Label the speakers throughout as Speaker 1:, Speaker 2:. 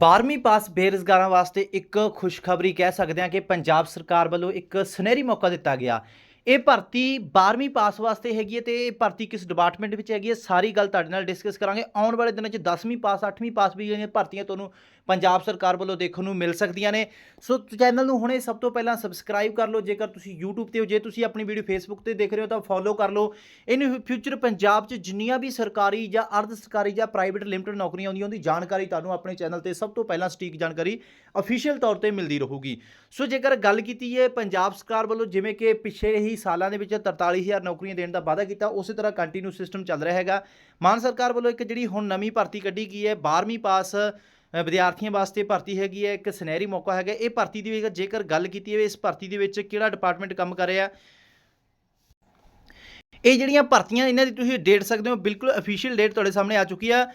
Speaker 1: 12ਵੀਂ ਪਾਸ ਬੇਰੁਜ਼ਗਾਰਾਂ ਵਾਸਤੇ ਇੱਕ ਖੁਸ਼ਖਬਰੀ ਕਹਿ ਸਕਦੇ ਹਾਂ ਕਿ ਪੰਜਾਬ ਸਰਕਾਰ ਵੱਲੋਂ ਇੱਕ ਸੁਨਹਿਰੀ ਮੌਕਾ ਦਿੱਤਾ ਗਿਆ। ਇਹ ਭਰਤੀ 12ਵੀਂ ਪਾਸ ਵਾਸਤੇ ਹੈਗੀ ਹੈ ਤੇ ਇਹ ਭਰਤੀ ਕਿਸ ਡਿਪਾਰਟਮੈਂਟ ਵਿੱਚ ਹੈਗੀ ਹੈ? ਸਾਰੀ ਗੱਲ ਤੁਹਾਡੇ ਨਾਲ ਡਿਸਕਸ ਕਰਾਂਗੇ। ਆਉਣ ਵਾਲੇ ਦਿਨਾਂ 'ਚ 10ਵੀਂ ਪਾਸ 8ਵੀਂ ਪਾਸ ਵੀ ਜਿਹੜੀਆਂ ਭਰਤੀਆਂ ਤੁਹਾਨੂੰ ਪੰਜਾਬ ਸਰਕਾਰ ਵੱਲੋਂ ਦੇਖਣ ਨੂੰ ਮਿਲ ਸਕਦੀਆਂ ਨੇ। ਸੋ ਚੈਨਲ ਨੂੰ ਹੁਣੇ ਸਭ ਤੋਂ ਪਹਿਲਾਂ ਸਬਸਕ੍ਰਾਈਬ ਕਰ ਲਓ। ਜੇਕਰ ਤੁਸੀਂ YouTube ਤੇ ਹੋ, ਜੇ ਤੁਸੀਂ ਆਪਣੀ ਵੀਡੀਓ Facebook ਤੇ ਦੇਖ ਰਹੇ ਹੋ, ਤਾਂ ਫੋਲੋ ਕਰ ਲਓ। ਇਨ ਫਿਊਚਰ ਪੰਜਾਬ 'ਚ ਜਿੰਨੀਆਂ ਵੀ ਸਰਕਾਰੀ ਜਾਂ ਅਰਧ ਸਰਕਾਰੀ ਜਾਂ ਪ੍ਰਾਈਵੇਟ ਲਿਮਟਿਡ ਨੌਕਰੀਆਂ ਆਉਂਦੀਆਂ ਉਹਦੀ ਜਾਣਕਾਰੀ ਤੁਹਾਨੂੰ ਆਪਣੇ ਚੈਨਲ ਤੇ ਸਭ ਤੋਂ ਪਹਿਲਾਂ ਸਟੀਕ ਜਾਣਕਾਰੀ ਅਫੀਸ਼ੀਅਲ ਤੌਰ ਤੇ ਮਿਲਦੀ ਰਹੂਗੀ। ਸੋ ਜੇਕਰ ਗੱਲ ਕੀਤੀ ਹੈ ਪੰਜਾਬ ਸਰਕਾਰ ਵੱਲੋਂ ਜਿਵੇਂ ਕਿ ਪਿਛਲੇ ਹੀ ਸਾਲਾਂ ਦੇ ਵਿੱਚ 43000 ਨੌਕਰੀਆਂ ਦੇਣ ਦਾ ਵਾਅਦਾ ਕੀਤਾ, ਉਸੇ ਤਰ੍ਹਾਂ ਕੰਟੀਨਿਊ ਸਿਸਟਮ ਚੱਲ ਰਿਹਾ ਹੈਗਾ। ਮਾਨ ਸਰਕਾਰ ਵੱਲੋਂ ਇੱਕ ਜਿਹੜੀ ਹੁਣ ਨਵੀਂ ਭਰਤੀ ਕੱਢੀ ਗਈ ਹੈ 12ਵੀਂ ਪਾਸ ਵਿਦਿਆਰਥੀਆਂ ਵਾਸਤੇ ਭਰਤੀ ਹੈਗੀ ਹੈ, ਇੱਕ ਸੁਨਹਿਰੀ ਮੌਕਾ ਹੈਗਾ। ਇਹ ਭਰਤੀ ਦੀ ਜੇਕਰ ਗੱਲ ਕੀਤੀ ਜਾਵੇ, ਇਸ ਭਰਤੀ ਦੇ ਵਿੱਚ ਕਿਹੜਾ ਡਿਪਾਰਟਮੈਂਟ ਕੰਮ ਕਰ ਰਿਹਾ? ਇਹ ਜਿਹੜੀਆਂ ਭਰਤੀਆਂ, ਇਹਨਾਂ ਦੀ ਤੁਸੀਂ ਡੇਟ ਸਕਦੇ ਹੋ, ਬਿਲਕੁਲ ਅਫੀਸ਼ੀਅਲ ਡੇਟ ਤੁਹਾਡੇ ਸਾਹਮਣੇ ਆ ਚੁੱਕੀ ਆ।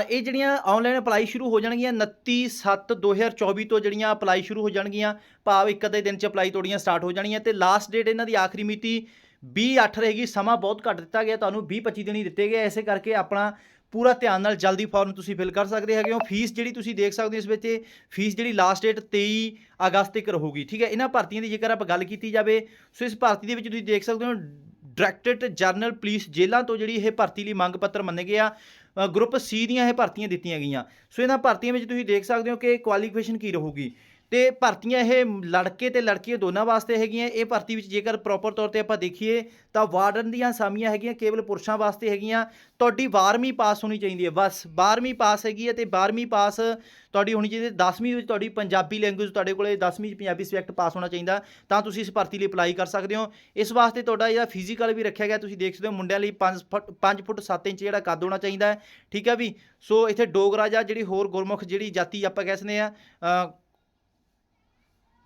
Speaker 1: ਇਹ ਜਿਹੜੀਆਂ ਆਨਲਾਈਨ ਅਪਲਾਈ ਸ਼ੁਰੂ ਹੋ ਜਾਣਗੀਆਂ 29/7/2024 ਤੋਂ ਜਿਹੜੀਆਂ ਅਪਲਾਈ ਸ਼ੁਰੂ ਹੋ ਜਾਣਗੀਆਂ, ਭਾਵ ਇੱਕ ਅੱਧੇ ਦਿਨ ਚ ਅਪਲਾਈ ਤੁਹਾਡੀਆਂ ਸਟਾਰਟ ਹੋ ਜਾਣੀਆਂ ਤੇ ਲਾਸਟ ਡੇਟ ਇਹਨਾਂ ਦੀ ਆਖਰੀ ਮਿਤੀ 20/8 ਰਹੇਗੀ। ਸਮਾਂ ਬਹੁਤ ਘੱਟ ਦਿੱਤਾ ਗਿਆ, ਤੁਹਾਨੂੰ 20-25 ਦਿਨ ਹੀ ਦਿੱਤੇ ਗਏ। ਐਸੇ ਕਰਕੇ ਆਪਣਾ ਪੂਰਾ ਧਿਆਨ ਨਾਲ ਜਲਦੀ ਫਾਰਮ ਤੁਸੀਂ ਫਿਲ ਕਰ ਸਕਦੇ ਹੈਗੇ ਹੋ। ਫੀਸ ਜਿਹੜੀ ਤੁਸੀਂ ਦੇਖ ਸਕਦੇ ਹੋ ਇਸ ਵਿੱਚ, ਫੀਸ ਜਿਹੜੀ ਲਾਸਟ ਡੇਟ 23 ਅਗਸਤ ਤੱਕ ਰਹੂਗੀ, ਠੀਕ ਹੈ? ਇਹਨਾਂ ਭਰਤੀਆਂ ਦੀ ਜੇਕਰ ਆਪਾਂ ਗੱਲ ਕੀਤੀ ਜਾਵੇ, ਸੋ ਇਸ ਭਰਤੀ ਦੇ ਵਿੱਚ ਤੁਸੀਂ ਦੇਖ ਸਕਦੇ ਹੋ ਡਾਇਰੈਕਟਰੇਟ ਜਨਰਲ ਪੁਲਿਸ ਜੇਲ੍ਹਾਂ ਤੋਂ ਜਿਹੜੀ ਇਹ ਭਰਤੀ ਲਈ ਮੰਗ ਪੱਤਰ ਮੰਨੇ ਗਏ ਆ ਗਰੁੱਪ ਸੀ ਦੀਆਂ ਇਹ ਭਰਤੀਆਂ ਦਿੱਤੀਆਂ ਗਈਆਂ। ਸੋ ਇਹਨਾਂ ਭਰਤੀਆਂ ਵਿੱਚ ਤੁਸੀਂ ਦੇਖ ਸਕਦੇ ਹੋ ਕਿ ਕੁਆਲੀਫਿਕੇਸ਼ਨ ਕੀ ਰਹੂਗੀ? ਤੇ ਭਰਤੀਆਂ ਇਹ ਲੜਕੇ ਤੇ ਲੜਕੀਆਂ ਦੋਨਾਂ ਵਾਸਤੇ ਹੈਗੀਆਂ। ਇਹ ਭਰਤੀ ਵਿੱਚ ਜੇਕਰ ਪ੍ਰੋਪਰ ਤੌਰ ਤੇ ਆਪਾਂ ਦੇਖੀਏ ਤਾਂ ਵਾਰਡਨ ਦੀਆਂ ਅਸਾਮੀਆਂ ਹੈਗੀਆਂ, ਕੇਵਲ ਪੁਰਸ਼ਾਂ ਵਾਸਤੇ ਹੈਗੀਆਂ। ਤੁਹਾਡੀ 12ਵੀਂ ਪਾਸ ਹੋਣੀ ਚਾਹੀਦੀ ਹੈ। ਬਸ 12ਵੀਂ ਪਾਸ ਹੈਗੀ ਹੈ ਤੇ 12ਵੀਂ ਪਾਸ ਤੁਹਾਡੀ ਹੋਣੀ ਚਾਹੀਦੀ ਹੈ। 10ਵੀਂ ਵਿੱਚ ਤੁਹਾਡੀ ਪੰਜਾਬੀ ਲੈਂਗੁਏਜ ਤੁਹਾਡੇ ਕੋਲੇ 10ਵੀਂ 'ਚ ਪੰਜਾਬੀ ਸਬਜੈਕਟ ਪਾਸ ਹੋਣਾ ਚਾਹੀਦਾ। ਤਾਂ ਤੁਸੀਂ ਇਸ ਭਰਤੀ ਲਈ ਅਪਲਾਈ ਕਰ ਸਕਦੇ ਹੋ। ਇਸ ਵਾਸਤੇ ਤੁਹਾਡਾ ਜਿਹੜਾ ਫਿਜ਼ੀਕਲ ਵੀ ਰੱਖਿਆ ਗਿਆ, ਤੁਸੀਂ ਦੇਖ ਸਕਦੇ ਹੋ ਮੁੰਡਿਆਂ ਲਈ 5 ਫੁੱਟ 5 ਫੁੱਟ 7 ਇੰਚ ਜਿਹੜਾ ਕੱਦ ਹੋਣਾ ਚਾਹੀਦਾ ਹੈ। ਠੀਕ ਹੈ ਵੀ? ਸੋ ਇੱਥੇ ਡੋਗਰਾ ਜਾਂ ਜਿਹੜੀ ਹੋਰ ਗੁਰਮੁਖ ਜਿਹੜੀ ਜਾਤੀ ਆਪਾਂ ਕਹਿ ਸਕਦੇ ਆ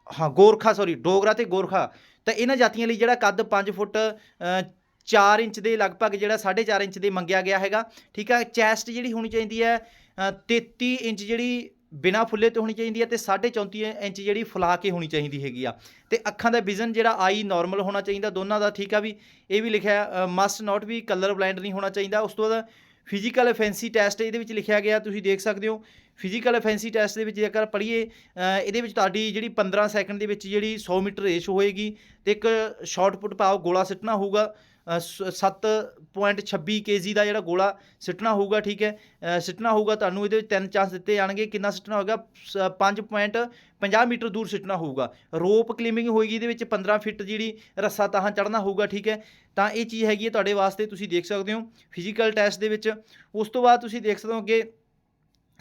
Speaker 1: ਹਾਂ ਗੋਰਖਾ ਸੌਰੀ ਡੋਗਰਾ ਤੇ ਗੋਰਖਾ। ਤਾਂ ਇਹਨਾਂ ਜਾਤੀਆਂ ਲਈ ਜਿਹੜਾ ਕੱਦ 5 ਫੁੱਟ ਅ, 4 ਇੰਚ ਦੇ ਲਗਭਗ ਜਿਹੜਾ 4.5 ਇੰਚ ਦੇ ਮੰਗਿਆ ਗਿਆ ਹੈਗਾ ਠੀਕ ਆ? ਚੈਸਟ ਜਿਹੜੀ ਹੋਣੀ ਚਾਹੀਦੀ ਹੈ ਅ, 33 ਇੰਚ ਜਿਹੜੀ ਬਿਨਾ ਫੁੱਲੇ ਤੇ ਹੋਣੀ ਚਾਹੀਦੀ ਹੈ ਤੇ 34.5 ਇੰਚ ਜਿਹੜੀ ਫੁਲਾ ਕੇ ਹੋਣੀ ਚਾਹੀਦੀ ਹੈਗੀ ਆ। ਤੇ ਅੱਖਾਂ ਦਾ ਵਿਜ਼ਨ ਜਿਹੜਾ ਆਈ ਨਾਰਮਲ ਹੋਣਾ ਚਾਹੀਦਾ ਦੋਨਾਂ ਦਾ ਠੀਕ ਆ ਵੀ? ਇਹ ਵੀ ਲਿਖਿਆ must not be colour blind ਨਹੀਂ ਹੋਣਾ ਚਾਹੀਦਾ। ਉਸ ਤੋਂ ਬਾਅਦ ਫਿਜ਼ੀਕਲ ਫੈਂਸੀ ਟੈਸਟ ਇਹਦੇ ਵਿੱਚ ਲਿਖਿਆ ਗਿਆ ਤੁਸੀਂ ਦੇਖ ਸਕਦੇ ਹੋ। ਫਿਜ਼ੀਕਲ ਐਫੈਂਸੀ ਟੈਸਟ ਦੇ ਵਿੱਚ ਜੇਕਰ ਪੜ੍ਹੀਏ ਇਹਦੇ ਵਿੱਚ ਤੁਹਾਡੀ ਜਿਹੜੀ 15 ਸੈਕਿੰਡ ਦੇ ਵਿੱਚ ਜਿਹੜੀ 100 ਮੀਟਰ ਰੇਸ ਹੋਏਗੀ ਤੇ ਇੱਕ ਸ਼ਾਰਟ ਪੁੱਟ ਪਾਓ ਗੋਲਾ ਸਿੱਟਣਾ ਹੋਊਗਾ ਅ, ਸ- 7.26 ਕੇਜੀ ਦਾ ਜਿਹੜਾ ਗੋਲਾ ਸਿੱਟਣਾ ਹੋਊਗਾ ਠੀਕ ਹੈ ਸਿੱਟਣਾ ਹੋਊਗਾ ਤੁਹਾਨੂੰ ਇਹਦੇ ਵਿੱਚ ਤਿੰਨ ਚਾਂਸ ਦਿੱਤੇ ਜਾਣਗੇ ਕਿੰਨਾ ਸਿੱਟਣਾ ਹੋਏਗਾ 5.50 ਮੀਟਰ ਦੂਰ ਸਿੱਟਣਾ ਹੋਊਗਾ। ਰੋਪ ਕਲਾਈਮਿੰਗ ਹੋਏਗੀ ਇਹਦੇ ਵਿੱਚ 15 ਫਿੱਟ ਜਿਹੜੀ ਰੱਸਾ ਤਾਹਾਂ ਚੜ੍ਹਨਾ ਹੋਊਗਾ ਠੀਕ ਹੈ ਤਾਂ ਇਹ ਚੀਜ਼ ਹੈਗੀ ਹੈ ਤੁਹਾਡੇ ਵਾਸਤੇ ਤੁਸੀਂ ਦੇਖ ਸਕਦੇ ਹੋ ਫਿਜ਼ੀਕਲ ਟੈਸਟ ਦੇ ਵਿੱਚ। ਉਸ ਤੋਂ ਬਾਅਦ ਤੁਸੀਂ ਦੇਖ ਸਕਦੇ ਹੋ ਕਿ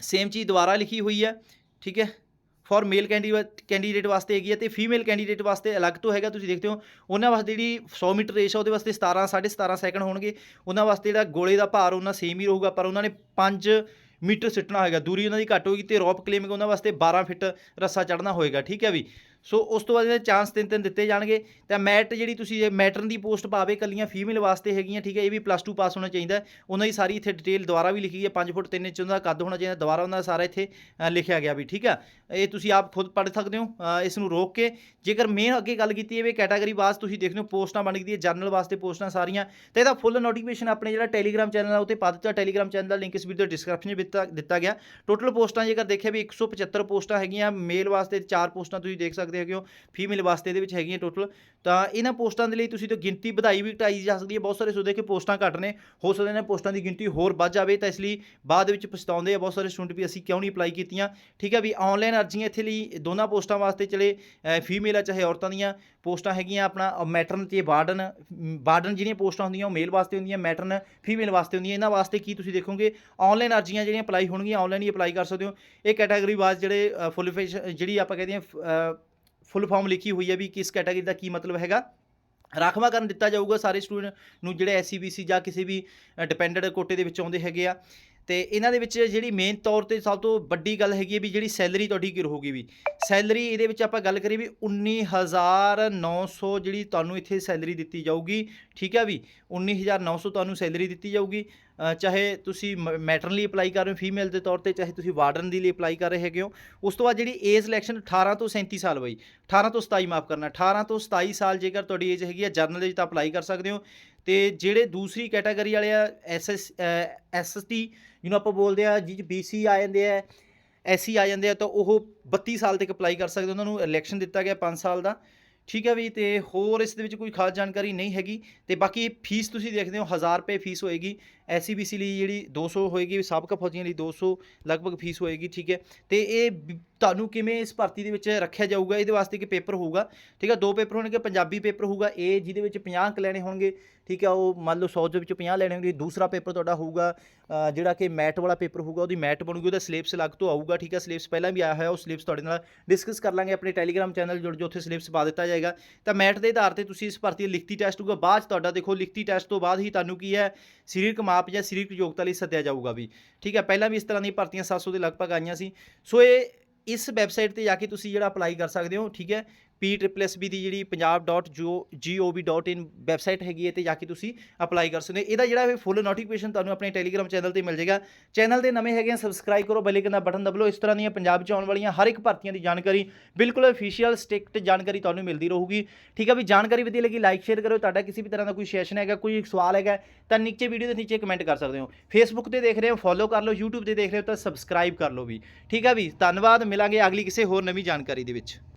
Speaker 1: ਸੇਮ ਚੀਜ਼ ਦੁਬਾਰਾ ਲਿਖੀ ਹੋਈ ਹੈ, ਠੀਕ ਹੈ? ਫॉर ਮੇਲ ਕੈਂਡੀਡੇਟ ਵਾਸਤੇ ਹੈਗੀ ਹੈ ਤੇ ਫੀਮੇਲ ਕੈਂਡੀਡੇਟ ਵਾਸਤੇ ਅਲੱਗ ਤੋਂ ਹੈਗਾ, ਤੁਸੀਂ ਦੇਖਦੇ ਹੋ, ਉਹਨਾਂ ਵਾਸਤੇ ਜਿਹੜੀ 100 ਮੀਟਰ ਰੇਸ ਆ, ਉਹਦੇ ਵਾਸਤੇ 17 17.5 ਸੈਕਿੰਡ ਹੋਣਗੇ। ਉਹਨਾਂ ਵਾਸਤੇ ਜਿਹੜਾ ਗੋਲੇ ਦਾ ਭਾਰ, ਉਹਨਾਂ ਸੇਮ ਹੀ ਰਹੂਗਾ, ਪਰ ਉਹਨਾਂ ਨੇ 5 ਮੀਟਰ ਸਿੱਟਣਾ ਹੋਏਗਾ, ਦੂਰੀ ਉਹਨਾਂ ਦੀ ਘੱਟ ਹੋਏਗੀ ਤੇ ਰੋਪ ਕਲੇਮਿੰਗ ਉਹਨਾਂ ਵਾਸਤੇ 12 ਫਿਟ ਰੱਸਾ ਚੜ੍ਹਨਾ ਹੋਏਗਾ, ਠੀਕ ਹੈ ਵੀ? ਸੋ ਉਸ ਤੋਂ ਬਾਅਦ ਇਹਦੇ ਚਾਂਸ ਤਿੰਨ ਤਿੰਨ ਦਿੱਤੇ ਜਾਣਗੇ। ਤਾਂ ਮੈਟ ਜਿਹੜੀ ਤੁਸੀਂ ਇਹ ਮੈਟਰਨ ਦੀ ਪੋਸਟ ਪਾਵੇ, ਕੱਲੀਆਂ ਫੀਮੇਲ ਵਾਸਤੇ ਹੈਗੀਆਂ, ਠੀਕ ਹੈ, ਇਹ ਵੀ ਪਲੱਸ 2 ਪਾਸ ਹੋਣਾ ਚਾਹੀਦਾ। ਉਹਨਾਂ ਦੀ ਸਾਰੀ ਇੱਥੇ ਡਿਟੇਲ ਦੁਬਾਰਾ ਵੀ ਲਿਖੀ ਹੈ 5 ਫੁੱਟ 3 ਇੰਚ ਉਹਨਾਂ ਦਾ ਕੱਦ ਹੋਣਾ ਚਾਹੀਦਾ, ਦੁਬਾਰਾ ਉਹਨਾਂ ਦਾ ਸਾਰਾ ਇੱਥੇ ਲਿਖਿਆ ਗਿਆ ਵੀ, ਠੀਕ ਹੈ ਇਹ ਤੁਸੀਂ ਆਪ ਖੁਦ ਪੜ੍ਹ ਸਕਦੇ ਹੋ ਇਸ ਨੂੰ ਰੋਕ ਕੇ। ਜੇਕਰ ਮੇਨ ਅੱਗੇ ਗੱਲ ਕੀਤੀ ਹੈ ਵੀ ਕੈਟਾਗਰੀ ਵਾਸ ਤੁਸੀਂ ਦੇਖਦੇ ਹੋ, ਪੋਸਟਾਂ ਬਣ ਗਈ ਹੈ ਜਰਨਲ ਵਾਸਤੇ ਪੋਸਟਾਂ ਸਾਰੀਆਂ। ਤੇ ਇਹਦਾ ਫੁੱਲ ਨੋਟੀਫਿਕੇਸ਼ਨ ਆਪਣੇ ਜਿਹੜਾ ਟੈਲੀਗ੍ਰਾਮ ਚੈਨਲ ਆ ਉੱਤੇ ਪਾ ਦਿੱਤਾ। ਟੈਲੀਗ੍ਰਾਮ ਚੈਨਲ ਦਾ ਲਿੰਕ ਇਸ ਵੀਡੀਓ ਡਿਸਕ੍ਰਿਪਸ਼ਨ ਵਿੱਚ ਦਿੱਤਾ ਦਿੱਤਾ ਗਿਆ। ਟੋਟਲ ਪੋਸਟਾਂ ਜੇਕਰ ਦੇਖਿਆ ਵੀ 175 ਪੋਸਟਾਂ ਹੈਗੀਆਂ ਮੇਲ ਵਾਸਤੇ ਚਾਰ ਪੋਸਟਾਂ ਤੁਸੀਂ ਦੇਖ ਸਕਦੇ ਹੈਗੇ ਹੋ ਫੀਮੇਲ ਵਾਸਤੇ ਇਹਦੇ ਵਿੱਚ ਹੈਗੀਆਂ ਟੋਟਲ ਤਾਂ ਇਹਨਾਂ ਪੋਸਟਾਂ ਦੇ ਲਈ ਤੁਸੀਂ ਤਾਂ ਗਿਣਤੀ ਵਧਾਈ ਵੀ ਘਟਾਈ ਜਾ ਸਕਦੀ ਹੈ, ਬਹੁਤ ਸਾਰੇ ਸੋਚਦੇ ਕਿ ਪੋਸਟਾਂ ਘੱਟ ਨੇ, ਹੋ ਸਕਦਾ ਇਹਨਾਂ ਪੋਸਟਾਂ ਦੀ ਗਿਣਤੀ ਹੋਰ ਵੱਧ ਜਾਵੇ, ਤਾਂ ਇਸ ਲਈ ਬਾਅਦ ਵਿੱਚ ਪਛਤਾਉਂਦੇ ਆ ਬਹੁਤ ਸਾਰੇ ਸਟੂਡੈਂਟ ਵੀ ਅਸੀਂ ਕਿਉਂ ਨਹੀਂ ਅਪਲਾਈ ਕੀਤੀਆਂ। ਠੀਕ ਹੈ ਵੀ ਆਨਲਾਈਨ ਅਰਜ਼ੀਆਂ ਇੱਥੇ ਲਈ ਦੋਨਾਂ ਪੋਸਟਾਂ ਵਾਸਤੇ ਚਲੇ ਫੀਮੇਲ ਆ ਚਾਹੇ ਔਰਤਾਂ ਦੀਆਂ ਪੋਸਟਾਂ ਹੈਗੀਆਂ ਆਪਣਾ ਮੈਟਰਨ ਤੇ ਵਾਰਡਨ ਵਾਰਡਨ ਜਿਹੜੀਆਂ ਪੋਸਟਾਂ ਹੁੰਦੀਆਂ ਉਹ ਮੇਲ ਵਾਸਤੇ ਹੁੰਦੀਆਂ ਮੈਟਰਨ ਫੀਮੇਲ ਵਾਸਤੇ ਹੁੰਦੀਆਂ, ਇਹਨਾਂ ਵਾਸਤੇ ਕੀ ਤੁਸੀਂ ਦੇਖੋਗੇ? ਆਨਲਾਈਨ ਅਰਜ਼ੀਆਂ ਜਿਹੜੀਆਂ ਅਪਲਾਈ ਹੋਣਗੀਆਂ ਆਨਲਾਈਨ ਹੀ ਅਪਲਾਈ ਕਰ ਸਕਦੇ ਹੋ। ਇਹ ਕੈਟਾਗਰੀ ਵਾਈਜ਼ ਜਿਹੜੇ ਫੁੱਲ ਜਿਹੜੀ ਆਪਾਂ ਕਹਿੰਦੇ ਹਾਂ ਫੁੱਲ ਫਾਰਮ ਲਿਖੀ ਹੋਈ ਹੈ ਵੀ ਕਿਸ ਕੈਟਾਗਰੀ ਦਾ ਕੀ ਮਤਲਬ ਹੈਗਾ। ਰਾਖਵਾਂਕਰਨ ਦਿੱਤਾ ਜਾਊਗਾ ਸਾਰੇ ਸਟੂਡੈਂਟ ਨੂੰ ਜਿਹੜੇ ਐਸਸੀਬੀਸੀ ਜਾਂ ਕਿਸੇ ਵੀ ਡਿਪੈਂਡੈਂਟ ਕੋਟੇ ਦੇ ਵਿੱਚ ਆਉਂਦੇ ਹੈਗੇ ਆ। ਤੇ ਇਹਨਾਂ ਦੇ ਵਿੱਚ ਜਿਹੜੀ ਮੇਨ ਤੌਰ ਤੇ ਸਭ ਤੋਂ ਵੱਡੀ ਗੱਲ ਹੈਗੀ ਹੈ ਵੀ ਜਿਹੜੀ ਸੈਲਰੀ ਤੁਹਾਡੀ ਕੀ ਰਹੂਗੀ ਵੀ। ਸੈਲਰੀ ਇਹਦੇ ਵਿੱਚ ਆਪਾਂ ਗੱਲ ਕਰੀਏ ਵੀ 19900 ਜਿਹੜੀ ਤੁਹਾਨੂੰ ਇੱਥੇ ਸੈਲਰੀ ਦਿੱਤੀ ਜਾਊਗੀ, ਠੀਕ ਹੈ ਵੀ? 19900 ਤੁਹਾਨੂੰ ਸੈਲਰੀ ਦਿੱਤੀ ਜਾਊਗੀ। ਚਾਹੇ ਤੁਸੀਂ ਮੈਟਰਨ ਲਈ ਅਪਲਾਈ ਕਰ ਰਹੇ ਹੋ ਫੀਮੇਲ ਦੇ ਤੌਰ ਤੇ, ਚਾਹੇ ਤੁਸੀਂ ਵਾਰਡਨ ਦੀ ਲਈ ਅਪਲਾਈ ਕਰ ਰਹੇ ਹੈਗੇ ਹੋ। ਉਸ ਤੋਂ ਬਾਅਦ ਜਿਹੜੀ ਏਜ ਸਿਲੈਕਸ਼ਨ 18 ਤੋਂ 37 ਸਾਲ ਬਈ 18 ਤੋਂ 27 ਮਾਫ ਕਰਨਾ 18 ਤੋਂ 27 ਸਾਲ ਜੇਕਰ ਤੁਹਾਡੀ ਏਜ ਹੈਗੀ ਹੈ ਜਰਨਲ ਦੇ ਵਿੱਚ ਤਾਂ ਅਪਲਾਈ ਕਰ ਸਕਦੇ ਹੋ। ਤੇ ਜਿਹੜੇ ਦੂਸਰੀ ਕੈਟਾਗਰੀ ਵਾਲੇ ਆ ਐਸ ਐਸ ਐਸ ਟੀ ਜਿਹਨੂੰ ਆਪਾਂ ਬੋਲਦੇ ਆ ਜਿਹ ਬੀਸੀ ਆ ਜਾਂਦੇ ਆ ਐਸੀ ਆ ਜਾਂਦੇ ਆ, ਤਾਂ ਉਹ 32 ਸਾਲ ਤੱਕ ਅਪਲਾਈ ਕਰ ਸਕਦੇ ਉਹਨਾਂ ਨੂੰ ਇਲੈਕਸ਼ਨ ਦਿੱਤਾ ਗਿਆ 5 ਸਾਲ ਦਾ। ਠੀਕ ਹੈ ਵੀ ਤੇ ਹੋਰ ਇਸ ਦੇ ਵਿੱਚ ਕੋਈ ਖਾਸ ਜਾਣਕਾਰੀ ਨਹੀਂ ਹੈਗੀ ਤੇ ਬਾਕੀ ਫੀਸ ਤੁਸੀਂ ਦੇਖਦੇ ਹੋ 1000 ਰੁਪਏ ਫੀਸ ਹੋਏਗੀ। ਐਸਸੀਬੀਸੀ ਲਈ ਜਿਹੜੀ 200 ਹੋਏਗੀ, ਸਾਬਕਾ ਫੌਜੀਆਂ ਲਈ 200 ਲਗਭਗ ਫੀਸ ਹੋਏਗੀ, ਠੀਕ ਹੈ। ਤੇ ਇਹ ਤੁਹਾਨੂੰ ਕਿਵੇਂ ਇਸ ਭਰਤੀ ਦੇ ਵਿੱਚ ਰੱਖਿਆ ਜਾਊਗਾ? ਇਹਦੇ ਵਾਸਤੇ ਇੱਕ ਪੇਪਰ ਹੋਊਗਾ, ਠੀਕ ਹੈ। ਦੋ ਪੇਪਰ ਹੋਣਗੇ, ਪੰਜਾਬੀ ਪੇਪਰ ਹੋਊਗਾ ਇਹ ਜਿਹਦੇ ਵਿੱਚ 50 ਕੁ ਲੈਣੇ ਹੋਣਗੇ, ਠੀਕ ਹੈ। ਉਹ ਮੰਨ ਲਓ 100 ਦੇ ਵਿੱਚ 50 ਲੈਣੇ ਹੋਣਗੇ, ਦੂਸਰਾ ਪੇਪਰ ਤੁਹਾਡਾ ਹੋਊਗਾ ਜਿਹੜਾ ਕਿ ਮੈਟ ਵਾਲਾ ਪੇਪਰ ਹੋਊਗਾ, ਉਹਦੀ ਮੈਟ ਬਣੂਗੀ, ਉਹਦਾ ਸਿਲੇਬਸ ਅਲੱਗ ਤੋਂ ਆਊਗਾ, ਠੀਕ ਹੈ। ਸਿਲੇਬਸ ਪਹਿਲਾਂ ਵੀ ਆਇਆ ਹੋਇਆ, ਉਹ ਸਿਲੇਬਸ ਤੁਹਾਡੇ ਨਾਲ ਡਿਸਕਸ ਕਰ ਲਾਂਗੇ, ਆਪਣੇ ਟੈਲੀਗ੍ਰਾਮ ਚੈਨਲ ਜੁੜ ਜੋ ਉੱਥੇ ਸਿਲੇਬਸ ਪਾ ਦਿੱਤਾ ਜਾਏਗਾ। ਤਾਂ ਮੈਟ ਦੇ ਆਧਾਰ ਤੇ ਤੁਸੀਂ ਇਸ ਭਰਤੀ ਲਿਖਤੀ ਟੈਸਟ ਹੋਊਗਾ। ਬਾਅਦ 'ਚ ਤੁਹਾਡਾ ਦੇਖੋ, ਲਿਖਤੀ ਟੈਸਟ ਤੋਂ ਬਾਅਦ ਹੀ ਤੁਹਾਨੂੰ ਕੀ ਹੈ, ਸਰੀਰਕ ਮਾਪ ਜਾਂ ਸਰੀਰਕ ਯੋਗਤਾ ਲਈ ਸੱਦਿਆ ਜਾਊਗਾ ਵੀ। ਠੀਕ ਹੈ, ਪਹਿਲਾਂ ਵੀ ਇਸ ਤਰ੍ਹਾਂ ਦੀਆਂ ਭਰਤੀਆਂ 700 ਦੇ ਲਗਭਗ ਆਈਆਂ ਸੀ। ਸੋ ਇਹ ਇਸ ਵੈਬਸਾਈਟ ਤੇ ਜਾ ਕੇ ਤੁਸੀਂ ਜਿਹੜਾ ਅਪਲਾਈ ਕਰ ਸਕਦੇ ਹੋ, ਠੀਕ ਹੈ PSSB ਦੀ ਜਿਹੜੀ punjab.gov.in ਵੈਬਸਾਈਟ ਹੈਗੀ ਹੈ ਤੇ ਜਾ ਕੇ ਤੁਸੀਂ ਅਪਲਾਈ ਕਰ ਸਕਦੇ ਹੋ। ਇਹਦਾ ਜਿਹੜਾ ਫੁੱਲ ਨੋਟੀਫਿਕੇਸ਼ਨ ਤੁਹਾਨੂੰ ਆਪਣੇ ਟੈਲੀਗ੍ਰਾਮ ਚੈਨਲ ਤੇ ਮਿਲ ਜਾਏਗਾ। ਚੈਨਲ ਦੇ ਨਵੇਂ ਹੈਗੇ ਸਬਸਕ੍ਰਾਈਬ ਕਰੋ ਬੈਲ ਆਈਕਨ ਦਾ ਬਟਨ ਦਬਲੋ। ਇਸ ਤਰ੍ਹਾਂ ਦੀਆਂ ਪੰਜਾਬ 'ਚ ਆਉਣ ਵਾਲੀਆਂ ਹਰ ਇੱਕ ਭਰਤੀਆਂ ਦੀ ਜਾਣਕਾਰੀ ਬਿਲਕੁਲ ਅਫੀਸ਼ੀਅਲ ਸਟਿਕਟ ਜਾਣਕਾਰੀ ਤੁਹਾਨੂੰ ਮਿਲਦੀ ਰਹੂਗੀ। ਠੀਕ ਹੈ ਵੀ ਜਾਣਕਾਰੀ ਵਧੀਆ ਲੱਗੀ ਲਾਈਕ ਸ਼ੇਅਰ ਕਰੋ ਤੁਹਾਡਾ ਕਿਸੇ ਵੀ ਤਰ੍ਹਾਂ ਦਾ ਕੋਈ ਸੈਸ਼ਨ ਹੈਗਾ, ਕੋਈ ਸਵਾਲ ਹੈਗਾ, ਤਾਂ ਨੀਚੇ ਵੀਡੀਓ ਦੇ ਨੀਚੇ ਕਮੈਂਟ ਕਰ ਸਕਦੇ ਹੋ। ਫੇਸਬੁੱਕ ਤੇ ਦੇਖ ਰਹੇ ਹੋ ਫੋਲੋ ਕਰ ਲਓ। YouTube ਤੇ ਦੇਖ ਰਹੇ ਹੋ, ਤਾਂ ਸਬਸਕ੍ਰਾਈਬ ਕਰ ਲਓ ਵੀ। ਠੀਕ ਹੈ ਵੀ, ਧੰਨਵਾਦ। ਮਿਲਾਂਗੇ ਅਗਲੀ ਕਿਸੇ ਹੋਰ ਨਵੀਂ ਜਾਣਕਾਰੀ ਦੇ ਵਿੱਚ।